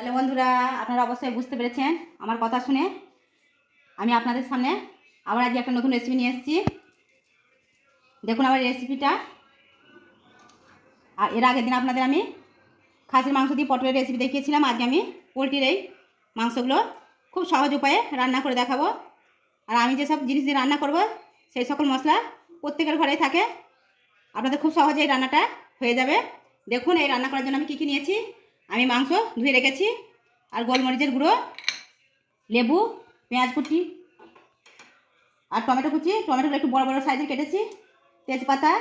Hello বন্ধুরা, আপনারা অবশ্যই বুঝতে পেরেছেন আমার কথা শুনে। আমি আপনাদের সামনে আবার আজকে একটা নতুন রেসিপি নিয়ে এসেছি। দেখুন আমার রেসিপিটা আর এর আগের দিন আপনাদের আমি খাসির মাংস দিয়ে পটলের রেসিপি দেখিয়েছিলাম। আজকে আমি পোলট্রির এই মাংসগুলো খুব সহজ উপায়ে রান্না করে দেখাবো। আর আমি যেসব জিনিস দিয়ে রান্না করব, সেই সকল মশলা প্রত্যেকের ঘরেই থাকে। আপনাদের খুব সহজে এই রান্নাটা হয়ে যাবে। দেখুন এই রান্না করার জন্য আমি কী কী নিয়েছি। আমি মাংস ধুয়ে রেখেছি আর গোলমরিচের গুঁড়ো, লেবু, পেঁয়াজ কুচি আর টমেটো কুচি। টমেটোগুলো একটু বড় বড় সাইজের কেটেছি। তেজপাতা,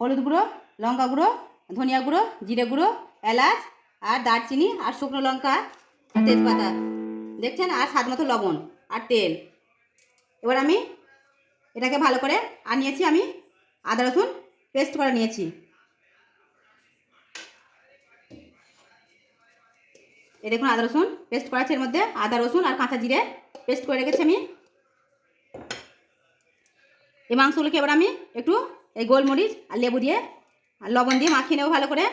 হলুদ গুঁড়ো, লঙ্কা গুঁড়ো, ধনিয়া গুঁড়ো, জিরে গুঁড়ো, এলাচ আর দারচিনি আর শুকনো লঙ্কা আর তেজপাতা। দেখছেন? আর স্বাদ মতো লবণ আর তেল। এবার আমি এটাকে ভালো করে আর নিয়েছি আমি। আদা রসুন পেস্ট করে নিয়েছি। এই দেখুন আদা রসুন পেস্ট করা আছে এর মধ্যে। আদা রসুন আর কাঁচা জিরে পেস্ট করে রেখেছি আমি। এই মাংসগুলোকে এবার আমি একটু এই গোলমরিচ আর লেবু দিয়ে আর লবণ দিয়ে মাখিয়ে নেব ভালো করে।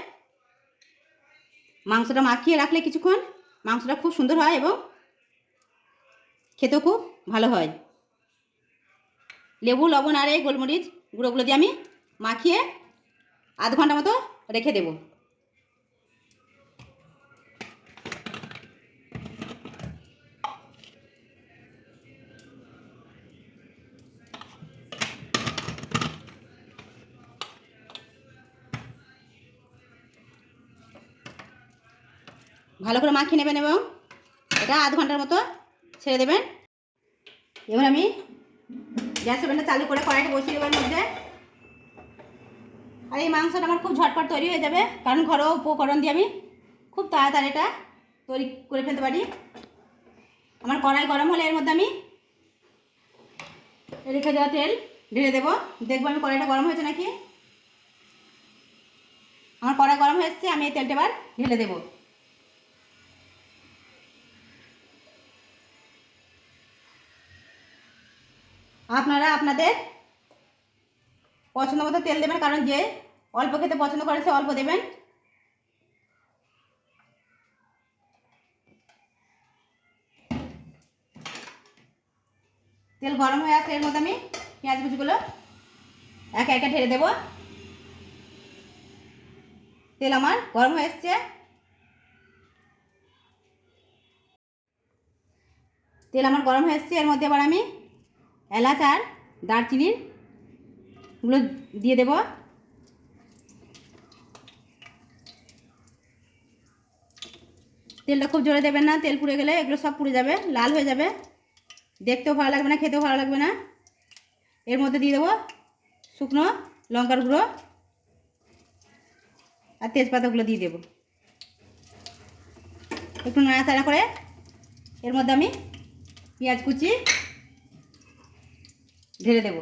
মাংসটা মাখিয়ে রাখলে কিছুক্ষণ মাংসটা খুব সুন্দর হয় এবং খেতেও খুব ভালো হয়। লেবু, লবণ আর এই গোলমরিচ গুঁড়োগুলো দিয়ে আমি মাখিয়ে আধ ঘণ্টা মতো রেখে দেবো। ভালো করে মাখিয়ে নেবেন এবং এটা আধ ঘণ্টার মতো ছেড়ে দেবেন। এবার আমি গ্যাস ওভেনটা চালু করে কড়াইটা বসিয়ে দেবার মধ্যে। আর এই মাংসটা আমার খুব ঝটপট তৈরি হয়ে যাবে, কারণ ঘরোয়া উপকরণ দিয়ে আমি খুব তাড়াতাড়ি এটা তৈরি করে ফেলতে পারি। আমার কড়াই গরম হলে এর মধ্যে আমি রেখে দেওয়া তেল ঢেলে দেবো। দেখব আমি কড়াইটা গরম হয়েছে নাকি? আমার কড়াই গরম হয়ে আমি এই তেলটা এবার ঢেলে দেবো। আপনারা আপনাদের পছন্দ মতো তেল দেবেন, কারণ যে অল্প খেতে পছন্দ করে সে অল্প দেবেন। তেল গরম হয়ে আসলে এর মধ্যে আমি পেঁয়াজ কুচিগুলো একে একে ঢেলে দেব। তেল আমার গরম হয়ে এসছে। তেল আমার গরম হয়ে এসছে, এর মধ্যে এবার আমি এলাচ আর দারচিনিরগুলো দিয়ে দেব। তেলটা খুব জোরে দেবেন না, তেল পুড়ে গেলে এগুলো সব পুড়ে যাবে, লাল হয়ে যাবে। দেখতেও ভালো লাগবে না, খেতেও ভালো লাগবে না। এর মধ্যে দিয়ে দেবো শুকনো লঙ্কার গুঁড়ো আর তেজপাতাগুলো দিয়ে দেবো। একটু নাড়াচাড়া করে এর মধ্যে আমি পেঁয়াজ কুচি ঢেলে দেব।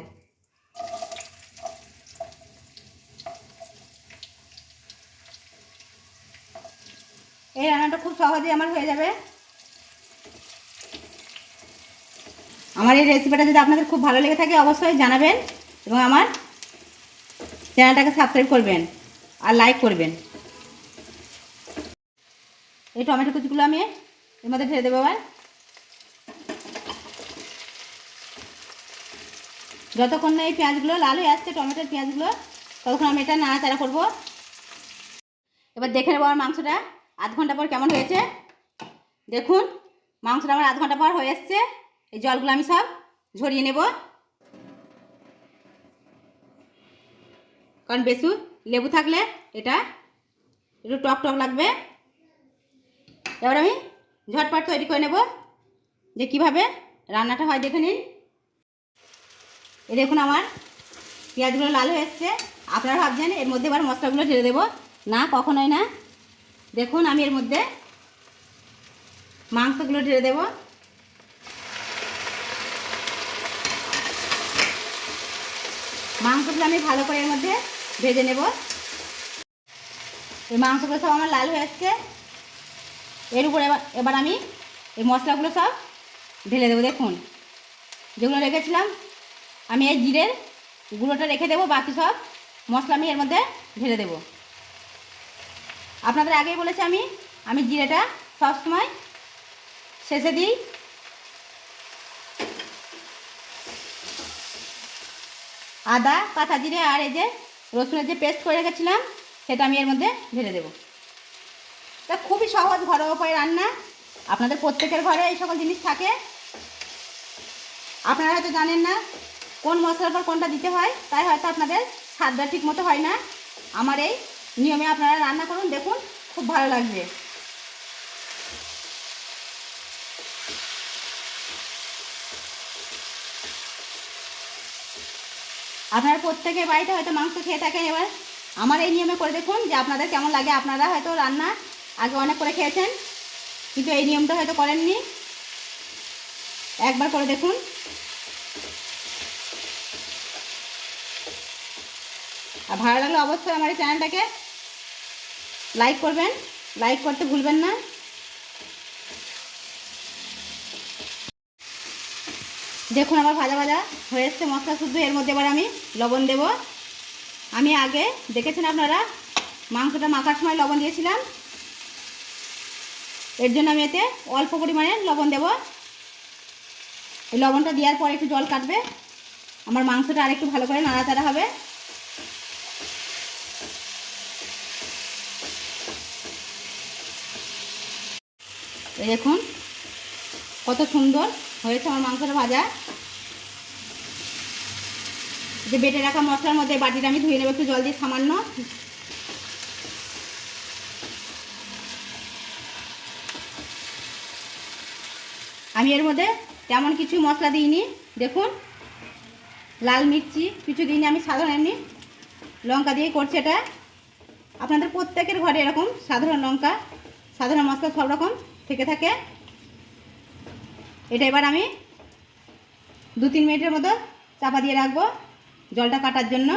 এই রান্নাটা খুব সহজেই আমার হয়ে যাবে। আমার এই রেসিপিটা যদি আপনাদের খুব ভালো লেগে থাকে, অবশ্যই জানাবেন এবং আমার চ্যানেলটাকে সাবস্ক্রাইব করবেন আর লাইক করবেন। এই টমেটো কুচিগুলো আমি এর মধ্যে ঢেলে দেবো আবার যতক্ষণ না এই পেঁয়াজগুলো লাল হয়ে আসছে, টমেটোর পেঁয়াজগুলো, ততক্ষণ আমি এটা নাড়াচাড়া করব। এবার দেখে নেব আমার মাংসটা, আধ ঘণ্টা পর কেমন হয়েছে। দেখুন, মাংসটা আমার আধ ঘণ্টা পর হয়ে এসছে। এই জলগুলো আমি সব ঝরিয়ে নেব। কারণ বেশি লেবু থাকলে এটা একটু টক টক লাগবে। এবার আমি ঝটপট তৈরি করে নেব। যে কীভাবে রান্নাটা হয় দেখে নিন। এই দেখুন আমার পেঁয়াজগুলো লাল হয়ে এসছে। আপনারা ভাবছেন এর মধ্যে এবার মশলাগুলো ঢেলে দেবো। না, কখনোই না। দেখুন, আমি এর মধ্যে মাংসগুলো ঢেলে দেব। মাংসগুলো আমি ভালো করে এর মধ্যে ভেজে নেব। এই মাংসগুলো সব আমার লাল হয়ে আসছে এর উপরে এবার আমি এই মশলাগুলো সব ঢেলে দেবো। দেখুন, যেগুলো রেখেছিলাম আমি এই জিরের গুঁড়োটা রেখে দেবো, বাকি সব মশলা আমি এর মধ্যে ঢেলে দেবো। আপনাদের আগেই বলেছি আমি আমি জিরেটা সবসময় শেষে দিই। আদা, কাঁচা জিরে আর এই যে রসুনের যে পেস্ট করে রেখেছিলাম, সেটা আমি এর মধ্যে ঢেলে দেবো। তা খুবই সহজ ঘরোয়া উপায়ে রান্না। আপনাদের প্রত্যেকের ঘরে এই সকল জিনিস থাকে। আপনারা হয়তো জানেন না কোন মশলার পর কোনটা দিতে হয়, তাই হয়তো আপনাদের স্বাদটা ঠিক মতো হয় না। আমার এই নিয়মে আপনারা রান্না করুন, দেখুন, খুব ভালো লাগবে। আপনারা প্রত্যেকের বাড়িতে হয়তো মাংস খেয়ে থাকেন এবার। আমার এই নিয়মে করে দেখুন যে আপনাদের কেমন লাগে। আপনারা হয়তো রান্না আগে অনেক করে খেয়েছেন, কিন্তু এই নিয়মটা হয়তো করেননি। একবার করে দেখুন। আর ভালো লাগলে অবশ্যই আমার এই চ্যানেলটাকে লাইক করবেন, লাইক করতে ভুলবেন না। দেখুন আমার ভাজা ভাজা হয়ে এসছে মশলা শুদ্ধ, এর মধ্যে এবার আমি লবণ দেব। আমি আগে, দেখেছেন আপনারা, মাংসটা মাখার সময় লবণ দিয়েছিলাম। এর জন্য আমি এতে অল্প পরিমাণে লবণ দেব। এই লবণটা দেওয়ার পর একটু জল কাটবে। আমার মাংসটা আরেকটু ভালো করে নাড়াচাড়া হবে। এই দেখুন, কত সুন্দর হয়েছে আমার মাংসটা ভাজা। যে বেটে রাখা মশলার মধ্যে বাটিটা আমি ধুয়ে নেব, একটু জল দিয়ে সামান্য। আমি এর মধ্যে তেমন কিছু মশলা দিইনি, দেখুন। লাল মির্চি, কিছু দিইনি, আমি সাধারণ এমনি লঙ্কা দিয়ে করছি এটা। আপনাদের প্রত্যেকের ঘরে এরকম সাধারণ লঙ্কা, সাধারণ মশলা সব রকম। থেকে থাকে। এটা এবার আমি দু তিন মিনিটের মতো চাপা দিয়ে রাখব জলটা কাটার জন্য।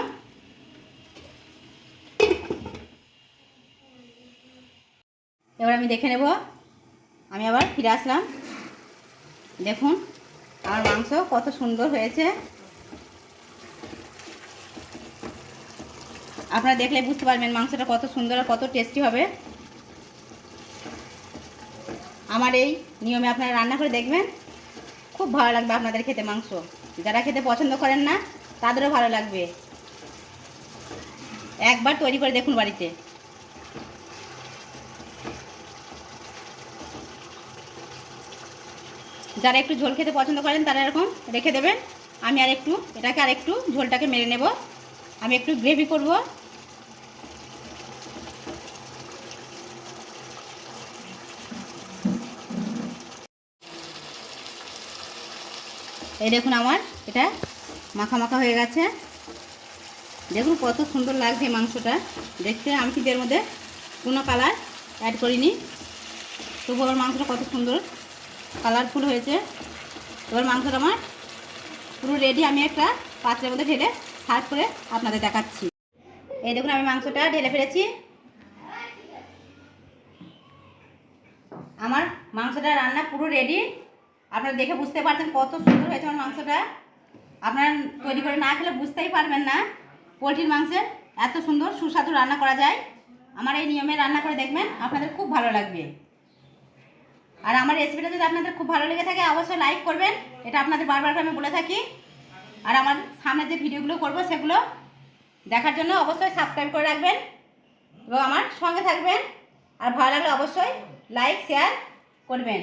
এবার আমি দেখে নেব। আমি আবার ফিরে আসলাম। দেখুন, আমার মাংস কত সুন্দর হয়েছে। আপনারা দেখলে বুঝতে পারবেন মাংসটা কত সুন্দর আর কত টেস্টি হবে। আমার এই নিয়মে আপনারা রান্না করে দেখবেন। খুব ভালো লাগবে আপনাদের খেতে মাংস। যারা খেতে পছন্দ করেন না, তাদেরও ভালো লাগবে। একবার তৈরি করে দেখুন বাড়িতে। যারা একটু ঝোল খেতে পছন্দ করেন, তারা এরকম রেখে দেবেন। আমি আর একটু এটাকে আর একটু ঝোলটাকে মেরে নেব। আমি একটু গ্রেভি করব। এই দেখুন আমার, এটা মাখা মাখা হয়ে গেছে। দেখুন কত সুন্দর লাগছে মাংসটা। দেখতে আমি কিন্তু এর মধ্যে কোনো কালার অ্যাড করিনি। তবু আমার মাংসটা কত সুন্দর কালারফুল হয়েছে। এবার মাংসটা আমার পুরো রেডি আমি একটা পাত্রের মধ্যে ঢেলে সার্ভ করে আপনাদের দেখাচ্ছি। এই দেখুন আমি মাংসটা ঢেলে ফেলেছি। আমার মাংসটা রান্না পুরো রেডি আপনারা দেখে বুঝতে পারছেন কত সুন্দর হয়েছে আমার মাংসটা। আপনারা তৈরি করে না খেলে বুঝতেই পারবেন না। পোলট্রির মাংসের এত সুন্দর, সুস্বাদু রান্না করা যায়। আমার এই নিয়মে রান্না করে দেখবেন, আপনাদের খুব ভালো লাগবে। আর আমার রেসিপিটা যদি আপনাদের খুব ভালো লেগে থাকে, অবশ্যই লাইক করবেন। এটা আপনাদের বারবার করে আমি বলে থাকি। আর আমার সামনে যে ভিডিওগুলো করব, সেগুলো দেখার জন্য অবশ্যই সাবস্ক্রাইব করে রাখবেন এবং আমার সঙ্গে থাকবেন। আর ভালো লাগলে অবশ্যই লাইক শেয়ার করবেন।